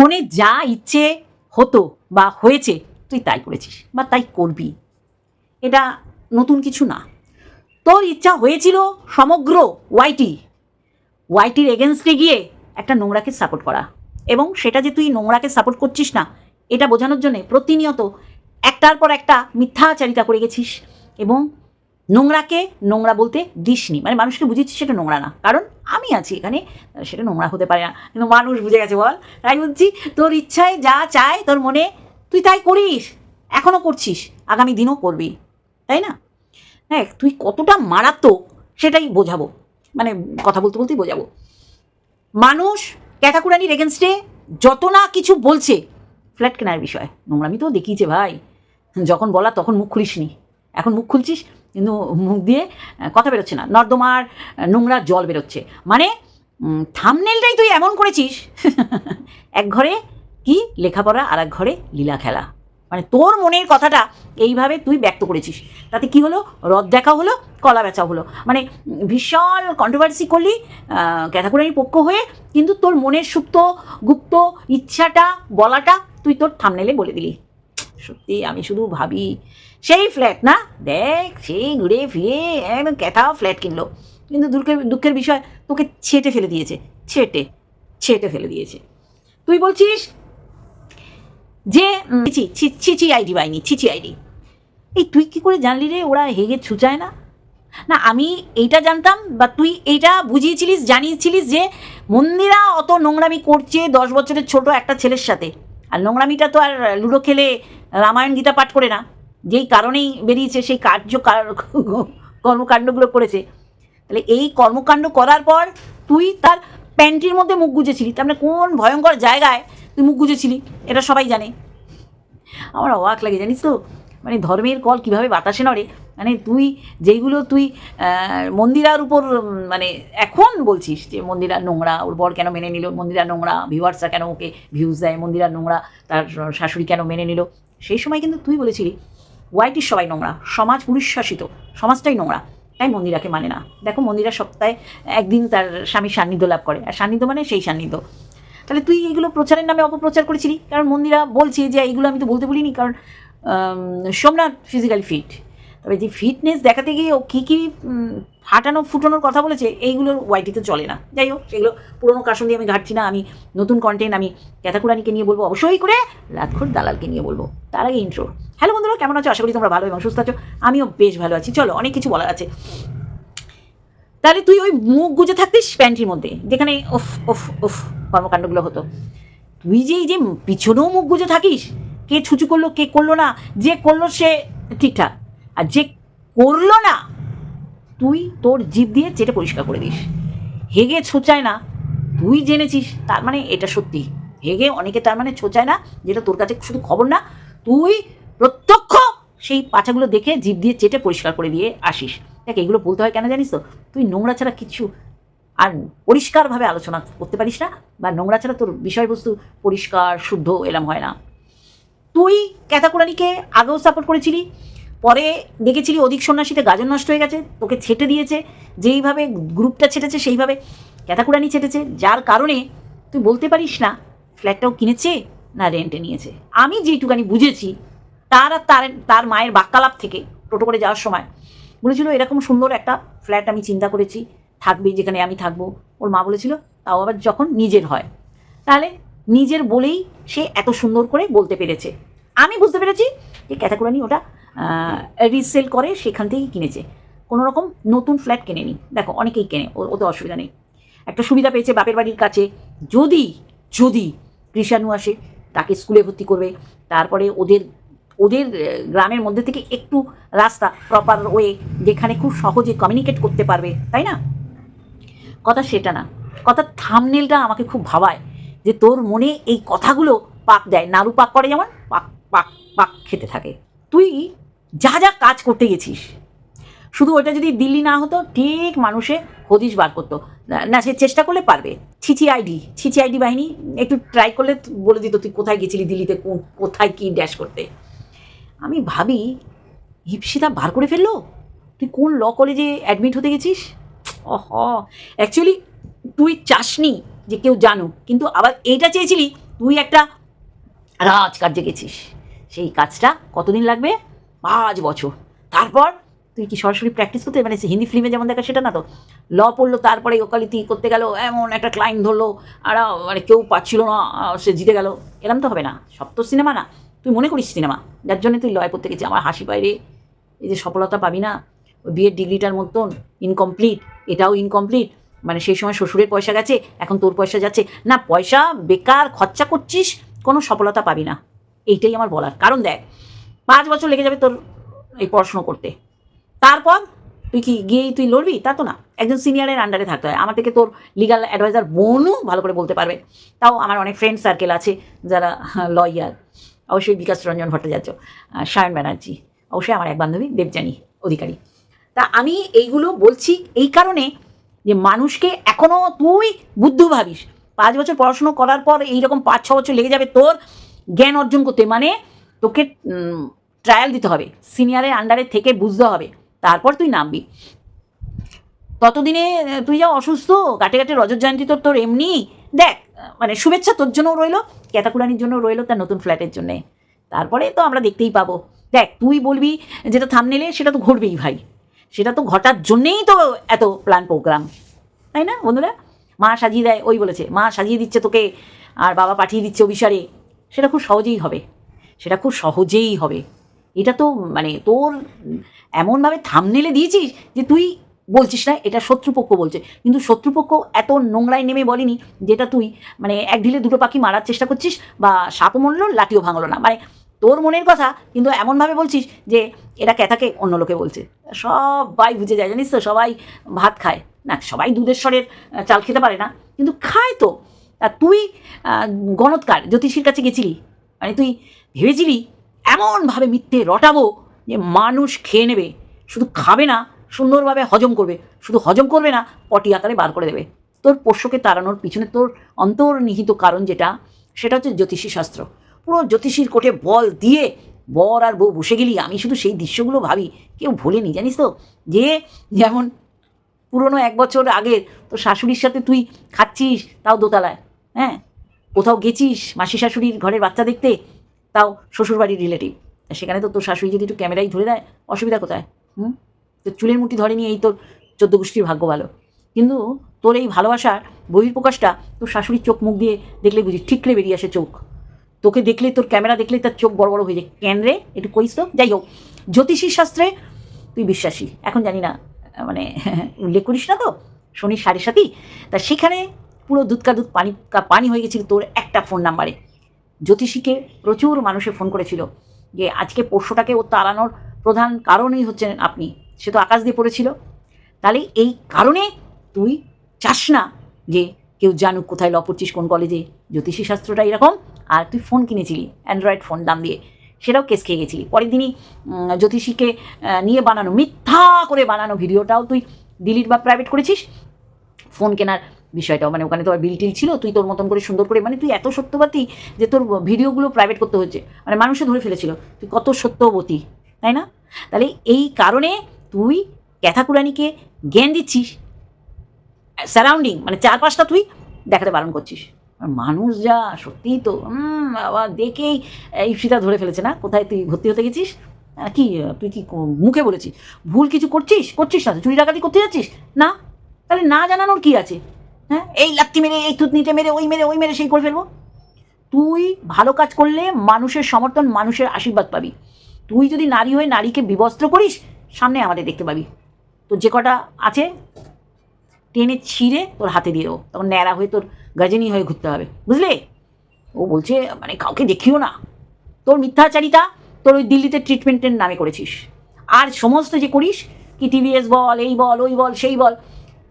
মনে যা ইচ্ছে হতো বা হয়েছে, তুই তাই করেছিস বা তাই করবি। এটা নতুন কিছু না। তোর ইচ্ছা হয়েছিল সমগ্র ওয়াইটি ওয়াইটির এগেনস্টে গিয়ে একটা নোংরাকে সাপোর্ট করা। এবং সেটা যে তুই নোংরাকে সাপোর্ট করছিস না, এটা বোঝানোর জন্যে প্রতিনিয়ত একটার পর একটা মিথ্যাচারিতা করে গেছিস। এবং নোংরাকে নোংরা বলতে দিসনি। মানে মানুষকে বুঝেছিস সেটা নোংরা না। কারণ আমি আছি এখানে, সেটা নোংরা হতে পারে না। কিন্তু মানুষ বুঝে গেছে, বল। তাই বলছি, তোর ইচ্ছায় যা চায়, তোর মনে, তুই তাই করিস এখনও করছিস, আগামী দিনও করবি। তাই না? হ্যাঁ তুই কতটা মারাত্মক, সেটাই বোঝাবো। মানে কথা বলতে বলতেই বোঝাবো। মানুষ ক্যাটাকুরানির এগেনস্টে যত না কিছু বলছে, ফ্ল্যাট কেনার বিষয়। নোংরামি তো দেখিয়েছে ভাই। যখন বলা তখন মুখ খুলিসনি। এখন মুখ খুলছিস কিন্তু মুখ দিয়ে কথা বেরোচ্ছে না। নর্দমার নোংরা জল বেরোচ্ছে। মানে থামনেলটাই তুই এমন করেছিস। এক ঘরে কি লেখাপড়া, আর এক ঘরে লীলা খেলা। মানে তোর মনের কথাটা এইভাবে তুই ব্যক্ত করেছিস। তাতে কি হলো? রদ দেখা হলো, কলা বেচা হলো। মানে ভীষণ কন্ট্রোভার্সি করলি ক্যাটাগরির পক্ষ হয়ে, কিন্তু তোর মনের সুপ্ত, গুপ্ত ইচ্ছাটা, বলাটা তুই তোর থামনেলে বলে দিলি। সত্যি, আমি শুধু ভাবি সেই ফ্ল্যাট না? দেখ, সেই ঘুরে ফিরে একদম ক্যাথাও ফ্ল্যাট কিনলো। কিন্তু দুঃখের দুঃখের বিষয়, তোকে ছেটে ফেলে দিয়েছে, ছেটে ছেটে ফেলে দিয়েছে। তুই বলছিস যে ছি ছি ছি ছি আইডি বাইনি ছি ছি আইডি। এই তুই কি করে জানলি রে? ওরা হেগে ছুচায় না? না, আমি এইটা জানতাম বা তুই এইটা বুঝিয়েছিলিস, জানিয়েছিলিস যে মন্দিরা অত নোংরামি করছে দশ বছরের ছোট একটা ছেলের সাথে। আর নোংরামিটা তো আর লুডো খেলে রামায়ণ গীতা পাঠ করে না। যেই কারণেই বেরিয়েছে, সেই কার্য কার- কর্মকাণ্ডগুলো করেছে। তাহলে এই কর্মকাণ্ড করার পর তুই তার প্যান্টির মধ্যে মুখ গুজেছিলি। তার মানে কোন ভয়ঙ্কর জায়গায় তুই মুখ গুজেছিলি, এটা সবাই জানে। আমার অবাক লাগে, জানিস তো? মানে ধর্মের কল কীভাবে বাতাসে নড়ে? মানে তুই যেইগুলো তুই মন্দিরার উপর মানে এখন বলছিস যে মন্দিরা নোংরা, ওর বর কেন মেনে নিল? মন্দিরা নোংরা ভিউয়ার্সরা কেন ওকে ভিউজ দেয়? মন্দিরা নোংরা, তার শাশুড়ি কেন মেনে নিল? সেই সময় কিন্তু তুই বলেছিলি ওয়াইটির সবাই নোংরা? সমাজ পুরুষ শাসিত সমাজটাই নোংরা। তাই মন্দিরাকে মানে না। দেখো মন্দিরা সপ্তাহে একদিন তার স্বামীর সান্নিধ্য লাভ করে, আর সান্নিধ্য মানে সেই সান্নিধ্য। তাহলে তুই এগুলো প্রচারের নামে অপপ্রচার করেছিলি? কারণ মন্দিরা বলছে যে এইগুলো আমি তো বলতে বলিনি, কারণ সোমনাথ ফিজিক্যাল ফিট তবে যে ফিটনেস দেখাতে গিয়ে ও কী কী ফাটানো, ফুটানোর কথা বলেছে এইগুলোর ওয়াইটিতে চলে না। যাই হোক, সেগুলো পুরোনো কাশন দিয়ে আমি ঘাটছি না, আমি নতুন কন্টেন্ট আমি ক্যাথাকুরানিকে নিয়ে বলব, অবশ্যই করে রাতখোর দালালকে নিয়ে বলব। তার আগে ইন্ট্রো হ্যালো বন্ধুরা, কেমন আছো? আশা করি তোমরা ভালো এবং সুস্থ আছো। আমিও বেশ ভালো আছি। চলো, অনেক কিছু বলার আছে। তাহলে তুই ওই মুখ গুজে থাকতিস প্যান্টির মধ্যে, যেখানে ওফ ওফ ওফ কর্মকাণ্ডগুলো হতো। তুই যে এই যে পিছনেও মুখ গুজে থাকিস, কে ছুচু করল, কে করল না, যে করল সে ঠিকঠাক। আর যে করল না, তুই তোর জিভ দিয়ে চেটে পরিষ্কার করে দিস। হেগে ছোচায় না, তুই জেনেছিস, তার মানে এটা সত্যি। হেগে অনেকে তার মানে ছোচায় না, যেটা তোর কাছে শুধু খবর না, তুই প্রত্যক্ষ সেই পাছাগুলো দেখে জিভ দিয়ে চেটে পরিষ্কার করে দিয়ে আসিস। দেখ, এগুলো বলতে হয় কেন জানিস তো? তুই নোংরা ছাড়া কিছু আর পরিষ্কারভাবে আলোচনা করতে পারিস না, বা নোংরা ছাড়া তোর বিষয়বস্তু পরিষ্কার, শুদ্ধ এরম হয় না। তুই ক্যাথাকুরানিকে আগেও সাপোর্ট করেছিলি পরে দেখেছিলি অধিক সন্ন্যাসীতে গাজন নষ্ট হয়ে গেছে, তোকে ছেটে দিয়েছে, যেইভাবে গ্রুপটা ছেটেছে সেইভাবে ক্যাথাকুরানি ছেটেছে, যার কারণে তুই বলতে পারিস না ফ্ল্যাটটাও কিনেছে না রেন্টে নিয়েছে। আমি যেটুকানি বুঝেছি, তার আর তার তার মায়ের বাক্যালাপ থেকে টোটো করে যাওয়ার সময় বলেছিল, এরকম সুন্দর একটা ফ্ল্যাট আমি চিন্তা করেছি থাকবে যেখানে আমি থাকব। ওর মা বলেছিল, তাও আবার যখন নিজের হয়। তাহলে নিজের বলেই সে এত সুন্দর করে বলতে পেরেছে। আমি বুঝতে পেরেছি যে ক্যাথাকুরানি ওটা রিসেল করে, সেখান থেকেই কিনেছে। কোনো রকম নতুন ফ্ল্যাট কেনেনি। দেখো, অনেকেই কেনে, ও- ওতে অসুবিধা নেই। একটা সুবিধা পেয়েছে বাপের বাড়ির কাছে। যদি যদি কৃষাণু আসে, তাকে স্কুলে ভর্তি করবে। তারপরে ওদের ওদের গ্রামের মধ্যে থেকে একটু রাস্তা প্রপার ওয়ে যেখানে খুব সহজে কমিউনিকেট করতে পারবে, তাই না? কথা সেটা না। কথা থামনেলটা আমাকে খুব ভাবায় যে তোর মনে এই কথাগুলো পাক দেয়। নাড়ু পাক করে যেমন, পাক পাক পাক খেতে থাকে। তুই যা যা কাজ করতে গেছিস। শুধু ওটা যদি দিল্লি না হতো, ঠিক মানুষে হদিশ বার করতো। না- সে চেষ্টা করলে পারবে। ছিচি আইডি ছিচি আইডি বাহিনী, একটু ট্রাই করলে বলে দিত, তুই কোথায় গেছিলি দিল্লিতে? কোথায় কি ড্যাশ করতে? আমি ভাবি হিপসিতা বার করে ফেলল? তুই কোন ল কলেজে অ্যাডমিট হতে গেছিস? অহ অ্যাকচুয়ালি তুই চাসনি যে কেউ জানুক, কিন্তু আবার এইটা চেয়েছিলি, তুই একটা রাজ রাজকার্যে গেছিস। সেই কাজটা কতদিন লাগবে? পাঁচ বছর। তারপর তুই কি সরাসরি প্র্যাকটিস করতে মানে হিন্দি ফিল্মে যেমন দেখা সেটা না তো? ল পড়ল, তারপরে ওকালিতি করতে গেল, এমন একটা ক্লাইন্ট ধরলো, আর মানে কেউ পাচ্ছিল না সে জিতে গেল। এরম তো হবে না, সব তো সিনেমা না। তুই মনে করিস সিনেমা যার জন্য তুই লয় করতে গেছিস। আমার হাসি বাইরে এই যে সফলতা পাবি না, ওই বিয়ের ডিগ্রিটার মতন ইনকমপ্লিট এটাও ইনকমপ্লিট মানে সেই সময় শ্বশুরের পয়সা গেছে, এখন তোর পয়সা যাচ্ছে। না, পয়সা বেকার খরচা করছিস, কোনো সফলতা পাবি না। এইটাই আমার বলার। কারণ দেখ পাঁচ বছর লেগে যাবে তোর এই পড়াশুনো করতে। তারপর তুই কি গিয়েই তুই লড়বি? তা তো না। একজন সিনিয়রের আন্ডারে থাকতে হয়। আমার থেকে তোর লিগাল অ্যাডভাইজার বোনও ভালো করে বলতে পারবে। তাও আমার অনেক ফ্রেন্ড সার্কেল আছে যারা লয়ার অবশ্যই বিকাশ রঞ্জন ভট্টাচার্য সায়ন ব্যানার্জি, অবশ্যই আমার এক বান্ধবী, দেবযানী, অধিকারী। তা আমি এইগুলো বলছি এই কারণে যে মানুষকে এখনও তুই বুদ্ধু ভাবিস। পাঁচ বছর পড়াশুনো করার পর এইরকম পাঁচ ছ বছর লেগে যাবে তোর জ্ঞান অর্জন করতে। মানে তোকে ট্রায়াল দিতে হবে। সিনিয়রের আন্ডারে থেকে বুঝতে হবে। তারপর তুই নামবি। ততদিনে তুই যা অসুস্থ, কাটে কাটে রজত জয়ন্তী তোর তোর এমনি, দেখ মানে শুভেচ্ছা তোর জন্যও রইল, ক্যাতাকুরানির জন্য রইল তার নতুন ফ্ল্যাটের জন্যে। তারপরে তো আমরা দেখতেই পাবো। দেখ, তুই বলবি, যেটা থামনেলে সেটা তো ঘটবেই ভাই। সেটা তো ঘটার জন্যেই তো এত প্ল্যান প্রোগ্রাম তাই না, বন্ধুরা? মা সাজিয়ে দেয়, ওই বলেছে, মা সাজিয়ে দিচ্ছে তোকে, আর বাবা পাঠিয়ে দিচ্ছে অভিসারে। সেটা খুব সহজেই হবে। সেটা খুব সহজেই হবে। এটা তো মানে তোর এমনভাবে থামনেলে দিয়েছিস যে তুই বলছিস না, এটা শত্রুপক্ষ বলছে। কিন্তু শত্রুপক্ষ এত নোংরায় নেমে বলেনি যেটা তুই মানে এক ঢিলে দুটো পাখি মারার চেষ্টা করছিস বা সাপও মরলো, লাঠিও ভাঙলো না। মানে তোর মনের কথা, কিন্তু এমনভাবে বলছিস যে এটা ক্যাথাকে অন্য লোকে বলছে। সবাই বুঝে যায়, জানিস তো, সবাই ভাত খায়। না, সবাই দুধের স্বরের চাল খেতে পারে না, কিন্তু খায় তো। তা তুই গণৎকার, জ্যোতিষীর কাছে গেছিলি? মানে তুই ভেবেছিলি এমনভাবে মিথ্যে রটাবো যে মানুষ খেয়ে নেবে, শুধু খাবে না, সুন্দরভাবে হজম করবে, শুধু হজম করবে না, পটি আকারে বার করে দেবে। তোর পোষ্যকে তাড়ানোর পিছনে তোর অন্তর্নিহিত কারণ যেটা, সেটা হচ্ছে জ্যোতিষী শাস্ত্র। পুরো জ্যোতিষীর কোটে বল দিয়ে বর আর বউ বসে গেলি, আমি শুধু সেই দৃশ্যগুলো ভাবি, কেউ ভোলেনি, জানিস তো? যে যেমন পুরনো এক বছর আগের তোর শাশুড়ির সাথে তুই খাচ্ছিস তাও দোতলায় হ্যাঁ? কোথাও গেছিস মাসি শাশুড়ির ঘরের বাচ্চা দেখতে? তাও শ্বশুরবাড়ির রিলেটিভ সেখানে তো তোর শাশুড়ি যদি একটু ক্যামেরাই ধরে দেয় অসুবিধা কোথায়? হুম? তোর চুলের মুঠি ধরেনি এই তোর চোদ্দ গোষ্ঠীর ভাগ্য ভালো। কিন্তু তোর এই ভালোবাসার বহির্প্রকাশটা তোর শাশুড়ির চোখ মুখ দিয়ে দেখলে বুঝি ঠিকরে বেরিয়ে আসে চোখ। তোকে দেখলে তোর ক্যামেরা দেখলে তার চোখ বড় বড় হয়ে যায়। কেন রে? একটু কইস তো। যাই হোক জ্যোতিষী শাস্ত্রে তুই বিশ্বাসী। এখন জানি না মানে উল্লেখ করিস না তো? শনির সাড়ে সাথী তা সেখানে পুরো দুধকা দুধ পানি পানি হয়ে গেছিল তোর একটা ফোন নাম্বারে জ্যোতিষীকে প্রচুর মানুষে ফোন করেছিল যে, আজকে পোষ্যটাকে ও তাড়ানোর প্রধান কারণই হচ্ছেন আপনি। সে তো আকাশ দিয়ে পড়েছিল। তাহলে এই কারণে তুই চাস না যে, কেউ জানুক কোথায় ল পড়ছিস, কোন কলেজে জ্যোতিষী শাস্ত্রটা এরকম, আর তুই ফোন কিনেছিলি অ্যান্ড্রয়েড ফোন দাম দিয়ে। সেটাও কেস খেয়ে গেছিলি। পরের দিনই জ্যোতিষীকে নিয়ে বানানো, মিথ্যা করে বানানো ভিডিওটাও তুই ডিলিট বা প্রাইভেট করেছিস? ফোন কেনার বিষয়টাও। মানে ওখানে তো আর বিল টিল ছিল, তুই তোর মতন করে সুন্দর করে মানে তুই এত সত্যবাদী যে তোর ভিডিওগুলো প্রাইভেট করতে হচ্ছে মানে মানুষে ধরে ফেলেছিল, তুই কত সত্যবতী, তাই না? তাহলে এই কারণে তুই ক্যাথাকুরানিকে জ্ঞান দিচ্ছিস সারাউন্ডিং মানে চারপাশটা তুই দেখাতে বারণ করছিস। মানুষ যা সত্যিই তো আবার দেখেই ইপসিতা ধরে ফেলেছে না? কোথায় তুই ভর্তি হতে গেছিস? কি, তুই কি মুখে বলেছিস? ভুল কিছু করছিস? করছিস না? চুরি ডাকাতি করতে যাচ্ছিস? না। তাহলে না জানানোর কি আছে? হ্যাঁ? এই লাত্তি মেরে, এই থুতনিতে মেরে, ওই মেরে ওই মেরে সেই করে ফেলব। তুই ভালো কাজ করলে মানুষের সমর্থন, মানুষের আশীর্বাদ পাবি। তুই যদি নারী হয়ে নারীকে বিবস্ত্র করিস, সামনে আমাদের দেখতে পাবি। তোর যে কটা আছে, টেনে ছিঁড়ে তোর হাতে দিয়ে দেবো। তখন ন্যাড়া হয়ে তোর গাজনি হয়ে ঘুরতে হবে। বুঝলে? ও বলছে মানে কাউকে দেখিও না। তোর মিথ্যাচারিতা, তোর ওই দিল্লিতে ট্রিটমেন্টের নামে করেছিস। আর সমস্ত যে করিস, কি টিভিএস বল, এই বল, ওই বল, সেই বল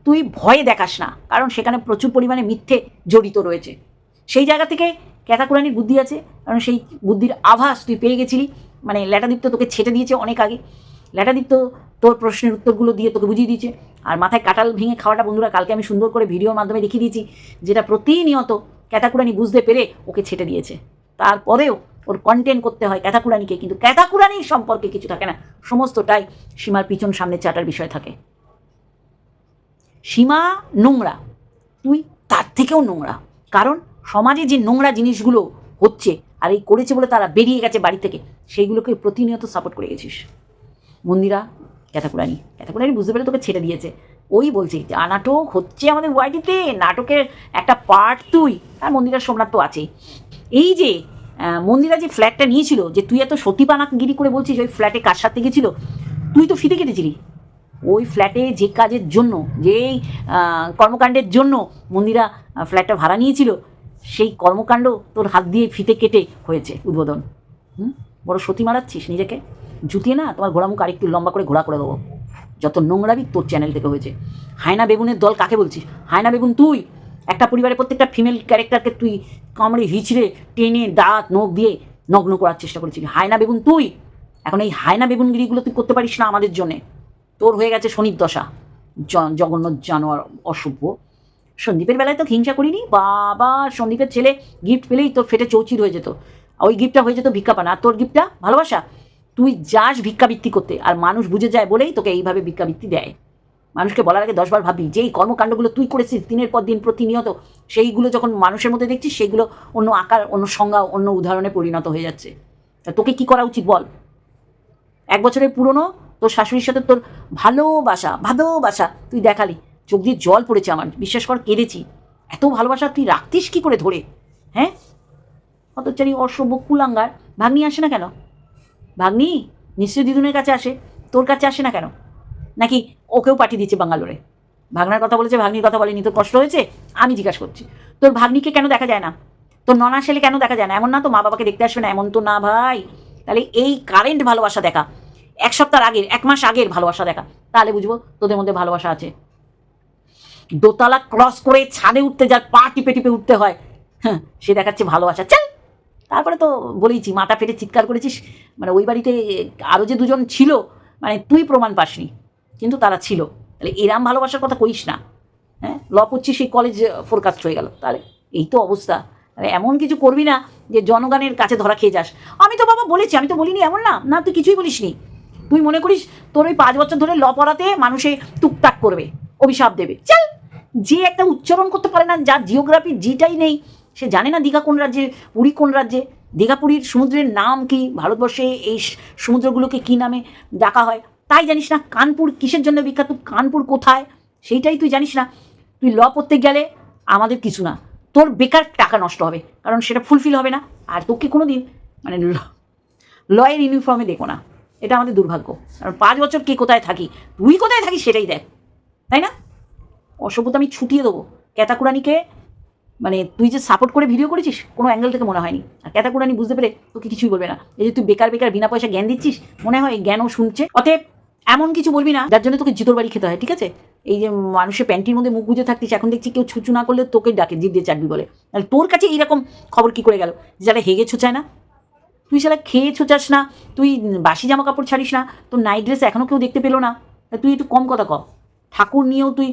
তুই ভয়ে দেখাস না, কারণ সেখানে প্রচুর পরিমাণে মিথ্যে জড়িত রয়েছে। সেই জায়গা থেকে ক্যাতাকুরানির বুদ্ধি আছে, কারণ সেই বুদ্ধির আভাস তুই পেয়ে গেছিলি। মানে ল্যাটাদীপ্ত তোকে ছেটে দিয়েছে অনেক আগে। ল্যাটাদীপ্ত তোর প্রশ্নের উত্তরগুলো দিয়ে তোকে বুঝিয়ে দিয়েছে। আর মাথায় কাটাল ভেঙে খাওয়াটা, বন্ধুরা, কালকে আমি সুন্দর করে ভিডিওর মাধ্যমে দেখিয়ে দিয়েছি, যেটা প্রতিনিয়ত ক্যাতাকুরানি বুঝতে পেরে ওকে ছেটে দিয়েছে। তারপরেও ওর কন্টেন্ট করতে হয় ক্যাতাকুরানিকে কিন্তু ক্যাতাকুরানির সম্পর্কে কিছু থাকে না। সমস্তটাই সীমার পিছন সামনে চাটার বিষয় থাকে। সীমা নোংরা। তুই তার থেকেও নোংরা। কারণ সমাজে যে নোংরা জিনিসগুলো হচ্ছে আর এই করেছে বলে তারা বেরিয়ে গেছে বাড়ি থেকে, সেইগুলোকে প্রতিনিয়ত সাপোর্ট করে গেছিস। মন্দিরা ক্যাথাকুরানি ক্যাথাকুরানি বুঝতে পেরে তোকে ছেড়ে দিয়েছে। ওই বলছি নাটক হচ্ছে আমাদের ওয়াইটিতে, নাটকের একটা পার্ট তুই। আর মন্দিরা সোমনাথ তো আছেই। এই যে মন্দিরা যে ফ্ল্যাটটা নিয়েছিল, যে তুই এত সতীপানাগিরি করে বলছিস, ওই ফ্ল্যাটে কার সাথে গেছিল? তুই তো ফিতে কেটেছিলি। ওই ফ্ল্যাটে যে কাজের জন্য যেই কর্মকাণ্ডের জন্য মন্দিরা ফ্ল্যাটটা ভাড়া নিয়েছিল, সেই কর্মকাণ্ড তোর হাত দিয়ে ফিতে কেটে হয়েছে উদ্বোধন। হুম? বড় সতী মারাচ্ছিস নিজেকে? জুতিয়ে না তোমার ঘোড়ামুখ আরেকটু লম্বা করে ঘোড়া করে দেবো। যত নোংরাবি তোর চ্যানেল থেকে হয়েছে। হায়না বেগুনের দল কাকে বলছিস? হায়না বেগুন তুই! একটা পরিবারের প্রত্যেকটা ফিমেল ক্যারেক্টারকে তুই কামড়ে হিচড়ে টেনে দাঁত, নখ দিয়ে নগ্ন করার চেষ্টা করেছিলি। হায়না বেগুন তুই! এখন এই হায়না বেগুনগিরিগুলো তুই করতে পারিস না আমাদের জন্যে। তোর হয়ে গেছে শনির দশা। জ- জঘন্য জানোয়ার অসভ্য সন্দীপের বেলায় তো হিংসা করিনি। বাবা, সন্দীপের ছেলে গিফট পেলেই তোর ফেটে চৌচির হয়ে যেত। ওই গিফটটা হয়ে যেত ভিক্ষাপানা। আর তোর গিফটটা ভালোবাসা? তুই যাস ভিক্ষাবৃত্তি করতে। আর মানুষ বুঝে যায় বলেই তোকে এইভাবে ভিক্ষাবৃত্তি দেয়। মানুষকে বলার আগে দশবার ভাবি যেই কর্মকাণ্ডগুলো তুই করেছিস দিনের পর দিন প্রতিনিয়ত, সেইগুলো যখন মানুষের মধ্যে দেখছিস, সেগুলো অন্য আকার, অন্য সংজ্ঞা, অন্য উদাহরণে পরিণত হয়ে যাচ্ছে। তা তোকে কি করা উচিত বল? এক বছরের পুরনো তোর শাশুড়ির সাথে তোর ভালোবাসা ভালোবাসা। তুই দেখালি, চোখ দিয়ে জল পড়েছে আমার, বিশ্বাস কর কেঁদেছি। এত ভালোবাসা তুই রাখতিস কি করে ধরে? হ্যাঁ? অতচারি অসভ্য কুলাঙ্গার। ভাগ্নি আসে না কেন? ভাগ্নি নিশ্চয়ই দিদুনের কাছে আসে। তোর কাছে আসে না কেন? নাকি ওকেও পাঠিয়ে দিচ্ছে বাঙ্গালোরে? ভাগনার কথা বলেছে, ভাগ্নির কথা বলেনি। তোর কষ্ট হয়েছে? আমি জিজ্ঞাসা করছি। তোর ভাগ্নিকে কেন দেখা যায় না? তোর ননা ছেলে কেন দেখা যায় না? এমন না তো মা বাবাকে দেখতে আসবে না? এমন তো না ভাই। তাহলে এই কারেন্ট ভালোবাসা দেখা। এক সপ্তাহ আগের, এক মাস আগের ভালোবাসা দেখা। তাহলে বুঝব তোদের মধ্যে ভালোবাসা আছে। দোতলা ক্রস করে ছাদে উঠতে যার পা টিপে টিপে উঠতে হয় হ্যাঁ সে দেখাচ্ছে ভালোবাসা। চল! তারপরে তো বলেইছি, মাথা ফেটে চিৎকার করেছিস। মানে ওই বাড়িতে আরও যে দুজন ছিল মানে তুই প্রমাণ পাসনি, কিন্তু তারা ছিল। তাহলে এরাম ভালোবাসার কথা কইস না। হ্যাঁ ল পড়ছিস সেই কলেজ ফোরকাস্ট হয়ে গেল। তাহলে এই তো অবস্থা। তাহলে এমন কিছু করবি না যে জনগণের কাছে ধরা খেয়ে যাস। আমি তো বাবা বলেছি, আমি তো বলিনি এমন না। না, তুই কিছুই বলিসনি। তুই মনে করিস তোর ওই পাঁচ বছর ধরে ল পড়াতে মানুষে টুকটাক করবে, অভিশাপ দেবে। চল, যে একটা উচ্চারণ করতে পারে না, যার জিওগ্রাফি জিটাই নেই, সে জানে না দীঘা কোন রাজ্যে, পুরী কোন রাজ্যে। দীঘা পুরীর সমুদ্রের নাম কি, ভারতবর্ষে এই সমুদ্রগুলোকে কি নামে ডাকা হয়, তাই জানিস না কানপুর কিসের জন্য বিখ্যাত, কানপুর কোথায়, সেইটাই তুই জানিস না। তুই ল পড়তে গেলে আমাদের কিছু না, তোর বেকার টাকা নষ্ট হবে, কারণ সেটা ফুলফিল হবে না, আর তোকে কোনো দিন মানে লয়ের ইউনিফর্মে দেখো না। এটা আমাদের দুর্ভাগ্য। কারণ পাঁচ বছর কে কোথায় থাকি? তুই কোথায় থাকিস সেটাই দেখ। তাই না? অসভ্যতা আমি ছুটিয়ে দেবো। ক্যাতাকুরানিকে মানে তুই যে সাপোর্ট করে ভিডিও করেছিস, কোনো অ্যাঙ্গেল থেকে মনে হয়নি। আর ক্যাতাকুরানি বুঝতে পেরে তোকে কিছুই বলবে না। এই যে তুই বেকার বেকার বিনা পয়সা জ্ঞান দিচ্ছিস, মনে হয় জ্ঞানও শুনছে। অতএব এমন কিছু বলবি না, যার জন্য তোকে জিতোর বাড়ি খেতে হয়, ঠিক আছে? এই যে মানুষের প্যান্টির মধ্যে মুখ গুজে থাকতিস, এখন দেখছি কেউ ছুচু না করলে তোকে ডাকে, জিভ দিয়ে চাটবি বলে। তাহলে তোর কাছে এইরকম খবর কি করে গেল? যারা হেগে ছুচায় না? তুই সেটা খেয়ে ছুচাস না, তুই বাসি জামা কাপড় ছাড়িস না, তোর নাইট ড্রেস এখনও কেউ দেখতে পেল না। তুই একটু কম কথা ক। ঠাকুর নিয়েও তুই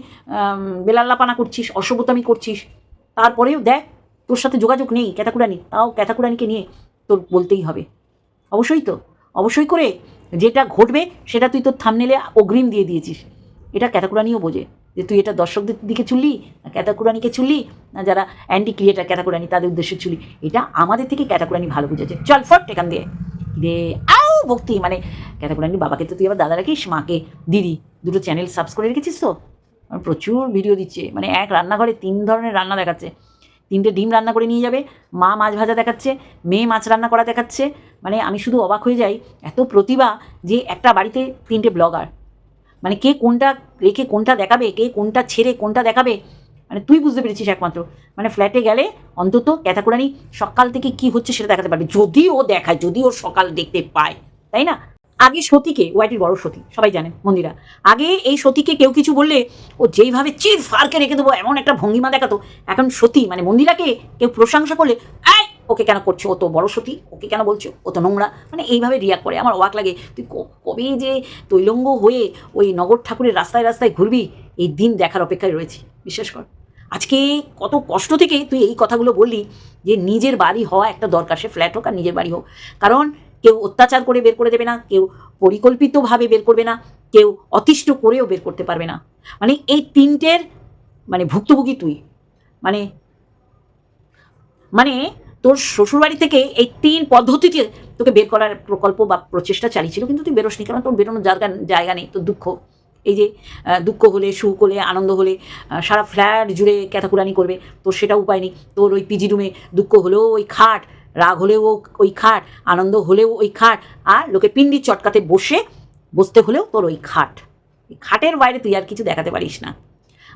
বেলাল্লাপানা করছিস অসভ্যতামি করছিস। তারপরেও দেখ, তোর সাথে যোগাযোগ নেই ক্যাথাকুরানি তাও ক্যাথাকুরানিকে নিয়ে তোর বলতেই হবে। অবশ্যই তো, অবশ্যই করে যেটা ঘটবে সেটা তুই তোর থামনেলে অগ্রিম দিয়ে দিয়েছিস। এটা ক্যাথাকুরানিও বোঝে। যে তুই এটা দর্শকদের দিকে চুললি না ক্যাথাকুরানিকে চুললি না যারা অ্যান্টি ক্রিয়েটার ক্যাথাকুরানি তাদের উদ্দেশ্যে চুলি। এটা আমাদের থেকে ক্যাথাকুরানি ভালো বুঝেছে। চল, ফট, এখান দিয়ে। রে আও ভক্তি মানে ক্যাথাকুরানি বাবাকে তো তুই আবার দাদা রাখিস, মাকে, দিদি, দুটো চ্যানেল সাবস্ক্রাইব করে রেখেছিস তো? প্রচুর ভিডিও দিচ্ছে। মানে এক রান্নাঘরে তিন ধরনের রান্না দেখাচ্ছে। তিনটে ডিম রান্না করে নিয়ে যাবে, মা মাছ ভাজা দেখাচ্ছে, মেয়ে মাছ রান্না করা দেখাচ্ছে। মানে আমি শুধু অবাক হয়ে যাই, এত প্রতিভা যে একটা বাড়িতে তিনটে ব্লগার মানে কে কোনটা রেখে কোনটা দেখাবে, কে কোনটা ছেড়ে কোনটা দেখাবে মানে তুই বুঝতে পেরেছিস একমাত্র। মানে ফ্ল্যাটে গেলে অন্তত ক্যাথাকুরানি সকাল থেকে কি হচ্ছে সেটা দেখাতে পারবে। যদি ও দেখায় যদি ও সকাল দেখতে পায়, তাই না? আগে সতীকে, ওয়াইটির বড় সতী, সবাই জানেন মন্দিরা। আগে এই সতীকে কেউ কিছু বললে, ও যেইভাবে চির ফারকে রেখে দেবো, এমন একটা ভঙ্গিমা দেখাতো। এখন সতী মানে মন্দিরাকে কেউ প্রশংসা করলে, এই ওকে কেন করছ? ও তো বড় সতী, ওকে কেন বলছো? ও তো নোংরা। মানে এইভাবে রিয়াক্ট করে। আমার ওয়াক লাগে, তুই কবে যে তৈলঙ্গ হয়ে ওই নগর ঠাকুরের রাস্তায় রাস্তায় ঘুরবি, এই দিন দেখার অপেক্ষায় রয়েছি। বিশ্বাস কর। আজকে কত কষ্ট থেকে তুই এই কথাগুলো বললি, যে নিজের বাড়ি হওয়া একটা দরকার। সে ফ্ল্যাট হোক আর নিজের বাড়ি হোক। কারণ কেউ অত্যাচার করে বের করে দেবে না, কেউ পরিকল্পিতভাবে বের করবে না, কেউ অতিষ্ঠ করেও বের করতে পারবে না। মানে এই তিনটের মানে ভুক্তভোগী তুই। মানে মানে তোর শ্বশুরবাড়ি থেকে এই তিন পদ্ধতিতে তোকে বের করার প্রকল্প বা প্রচেষ্টা চালিয়েছিল, কিন্তু তুই বেরোসনি কারণ তোর বেরোনোর জায়গা জায়গা নেই, তোর দুঃখ। এই যে দুঃখ হলে, সুখ হলে, আনন্দ হলে সারা ফ্ল্যাট জুড়ে ক্যাথাকুরানি করবে, তোর সেটা উপায় নেই। তোর ওই পিজি রুমে দুঃখ হলেও ওই খাট, রাগ হলেও ওই খাট, আনন্দ হলেও ওই খাট, আর লোকে পিন্ডি চটকাতে বসে, বসতে হলেও তোর ওই খাট। খাটের বাইরে তুই আর কিছু দেখাতে পারিস না।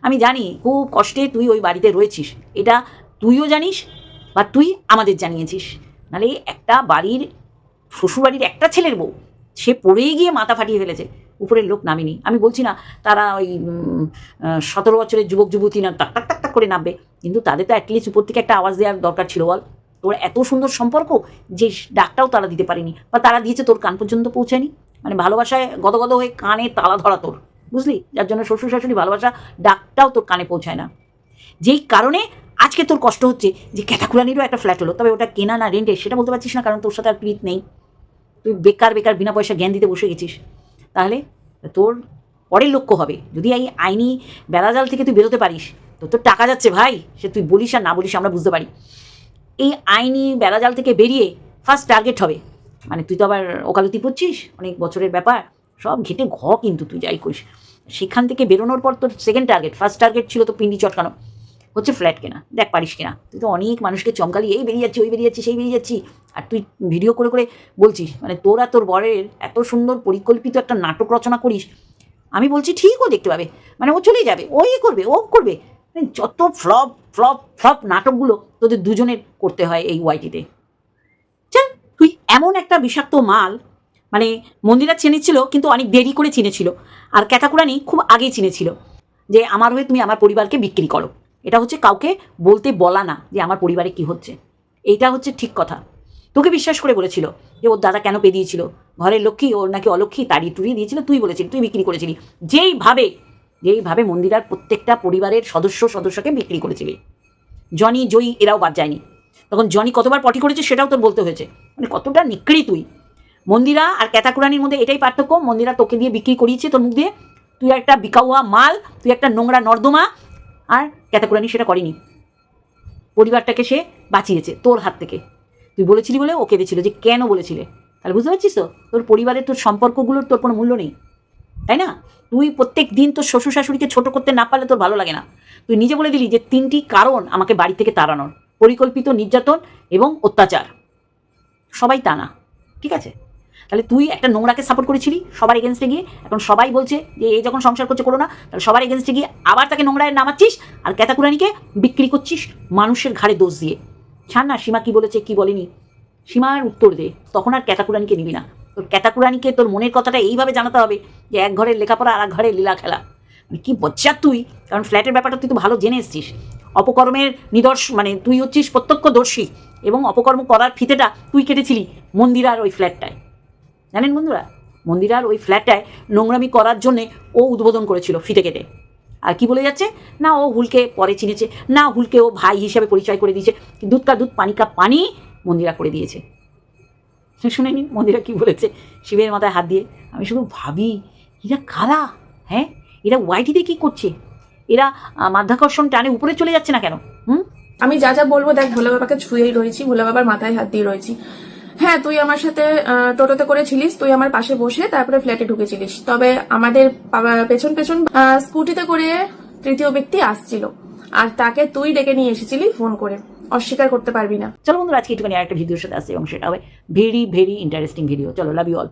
আমি জানি, খুব কষ্টে তুই ওই বাড়িতে রয়েছিস। এটা তুইও জানিস বা তুই আমাদের জানিয়েছিস। নাহলে একটা বাড়ির, শ্বশুরবাড়ির একটা ছেলের বউ, সে পড়েই গিয়ে মাথা ফাটিয়ে ফেলেছে, উপরের লোক নামেনি। আমি বলছি না, তারা ওই সতেরো বছরের যুবক, যুবতী না, টাক টাক টাক টাক করে নামবে, কিন্তু তাদের তো অ্যাটলিস্ট উপর থেকে একটা আওয়াজ দেওয়ার দরকার ছিল, বল। তোর এত সুন্দর সম্পর্ক যে ডাকটাও তারা দিতে পারেনি, বা তারা দিয়েছে তোর কান পর্যন্ত পৌঁছায়নি। মানে ভালোবাসায় গদগদ হয়ে কানে তালা ধরা তোর, বুঝলি? যার জন্য শ্বশুর শাশুড়ি ভালোবাসা ডাকটাও তোর কানে পৌঁছায় না। যেই কারণে আজকে তোর কষ্ট হচ্ছে যে ক্যাটাকুরানিরও একটা ফ্ল্যাট হলো, তবে ওটা কেনা না রেন্টে সেটা বলতে পারছিস না, কারণ তোর সাথে আর প্রীত নেই। তুই বেকার বেকার, বিনা পয়সা জ্ঞান দিতে বসে গেছিস। তাহলে তোর পরের লক্ষ্য হবে, যদি এই আইনি বেড়াজাল থেকে তুই বেরোতে পারিস তো তোর টাকা যাচ্ছে ভাই, সে তুই বলিস আর না বলিস আমরা বুঝতে পারি। এই আইনি বেড়াজাল থেকে বেরিয়ে ফার্স্ট টার্গেট হবে। মানে তুই তো আবার ওকালতি করছিস, অনেক বছরের ব্যাপার, সব ঘেটে ঘ কিন্তু তুই যাই করিস। সেখান থেকে বেরোনোর পর তোর সেকেন্ড টার্গেট ফার্স্ট টার্গেট ছিল তো পিন্ডি চটকানো। হচ্ছে ফ্ল্যাট কেনা। দেখ পারিস কিনা। তুই তো অনেক মানুষকে চমকালি, এই বেরিয়ে যাচ্ছি, ওই বেরিয়ে যাচ্ছি, সেই বেরিয়ে যাচ্ছি। আর তুই ভিডিও করে করে বলছিস মানে তোর আর তোর বরের এত সুন্দর পরিকল্পিত একটা নাটক রচনা করিস, আমি বলছি ঠিক ও দেখতে পাবে। মানে ও চলেই যাবে ওই করবে, ও করবে। মানে যত ফ্লপ ফ্লপ ফ্লপ নাটকগুলো তোদের দুজনের করতে হয় এই ওয়াইটিতে চল তুই এমন একটা বিষাক্ত মাল মানে মন্দিরা চিনেছিল, কিন্তু অনেক দেরি করে চিনেছিল। আর ক্যাথাকুরানি খুব আগেই চিনেছিল যে, আমার হয়ে তুমি আমার পরিবারকে বিক্রি করো। এটা হচ্ছে কাউকে বলতে বলা না যে আমার পরিবারে কি হচ্ছে। এইটা হচ্ছে ঠিক কথা। তোকে বিশ্বাস করে বলেছিল যে ওর দাদা কেন পেয়ে দিয়েছিল ঘরের লক্ষ্মী ওর নাকি অলক্ষ্মী তাড়িয়ে টুড়িয়ে দিয়েছিল, তুই বলেছিলি, তুই বিক্রি করেছিলি। যেইভাবে যেইভাবে মন্দিরার প্রত্যেকটা পরিবারের সদস্য সদস্যকে বিক্রি করেছিলি। জনি, জয়ী, এরাও বাদ যায়নি। তখন জনি কতবার পটি করেছে সেটাও তোর বলতে হয়েছে। মানে কতটা নিকড়ি তুই। মন্দিরা আর ক্যাতাকুরানির মধ্যে এটাই পার্থক্য। মন্দিরা তোকে দিয়ে বিক্রি করিয়েছে তোর মুখ দিয়ে। তুই একটা বিকাউয়া মাল, তুই একটা নোংরা নর্দমা আর ক্যাতাকুরানি সেটা করেনি। পরিবারটাকে সে বাঁচিয়েছে তোর হাত থেকে। তুই বলেছিলি বলে ও কেঁদেছিল যে কেন বলেছিলে? তাহলে বুঝতে পারছিস তো? তোর পরিবারের তোর সম্পর্কগুলোর তোর কোনো মূল্য নেই। তাই না? তুই প্রত্যেক দিন তোর শ্বশুর শাশুড়িকে ছোটো করতে না পারলে তোর ভালো লাগে না। তুই নিজে বলে দিলি যে তিনটি কারণ আমাকে বাড়ি থেকে তাড়ানোর। পরিকল্পিত নির্যাতন এবং অত্যাচার। সবাই তা না। ঠিক আছে? তাহলে তুই একটা নোংরাকে সাপোর্ট করেছিলি সবার এগেনস্টে গিয়ে? এখন সবাই বলছে যে, এই যখন সংসার করছে করো না, তাহলে সবার এগেনস্টে গিয়ে আবার তাকে নোংরায় নামাচ্ছিস আর ক্যাতাকুরানিকে বিক্রি করছিস মানুষের ঘাড়ে দোষ দিয়ে। ছাড় না, সীমা কি বলেছে কি বলেনি? সীমার উত্তর দে, তখন আর ক্যাতাকুরানিকে নিবি না। তোর ক্যাতাকুরানিকে তোর মনের কথাটা এইভাবে জানাতে হবে যে, এক ঘরের লেখাপড়া আর এক ঘরের লীলা খেলা। মানে কি বচ্চার তুই? কারণ ফ্ল্যাটের ব্যাপারটা তুই তো ভালো জেনে এসছিস। অপকর্মের নিদর্শ মানে তুই হচ্ছিস প্রত্যক্ষদর্শী এবং অপকর্ম করার ফিতেটা তুই কেটেছিলি মন্দিরার ওই ফ্ল্যাটটায় জানেন বন্ধুরা, মন্দিরার ওই ফ্ল্যাটটায় নোংরামি করার জন্যে ও উদ্বোধন করেছিল ফিতে কেটে। আর কি বলে যাচ্ছে? না, ও হুলকে পরে চিনেছে, না হুলকে ও ভাই হিসাবে পরিচয় করে দিয়েছে দুধ কা দুধ, পানি কা পানি মন্দিরা করে দিয়েছে। শুনে নিন মন্দিরা কি বলেছে? শিবের মাথায় হাত দিয়ে। আমি শুধু ভাবি, এরা কারা? হ্যাঁ? এরা ওয়াইটিতে কি করছে? এরা মাধ্যাকর্ষণ টানে উপরে চলে যাচ্ছে না কেন? হুম? আমি যা যা বলব দেখ ভোলা বাবাকে ছুঁয়েই রয়েছি ভোলা বাবার মাথায় হাত দিয়ে রয়েছি। হ্যাঁ তুই আমার সাথে টোটোতে করেছিলিস, তুই আমার পাশে বসে তারপরে ফ্ল্যাটে ঢুকেছিলিস। তবে আমাদের পেছন পেছন স্কুটিতে করে তৃতীয় ব্যক্তি আসছিল। আর তাকে তুই ডেকে নিয়ে এসেছিলি ফোন করে। অস্বীকার করতে পারবি না। চলো বন্ধুরা, আজকে একটুখানি আরেকটা ভিডিওর সাথে আসছে এবং সেটা হবে ভেরি ভেরি ইন্টারেস্টিং ভিডিও চলো লাভ ইউ অল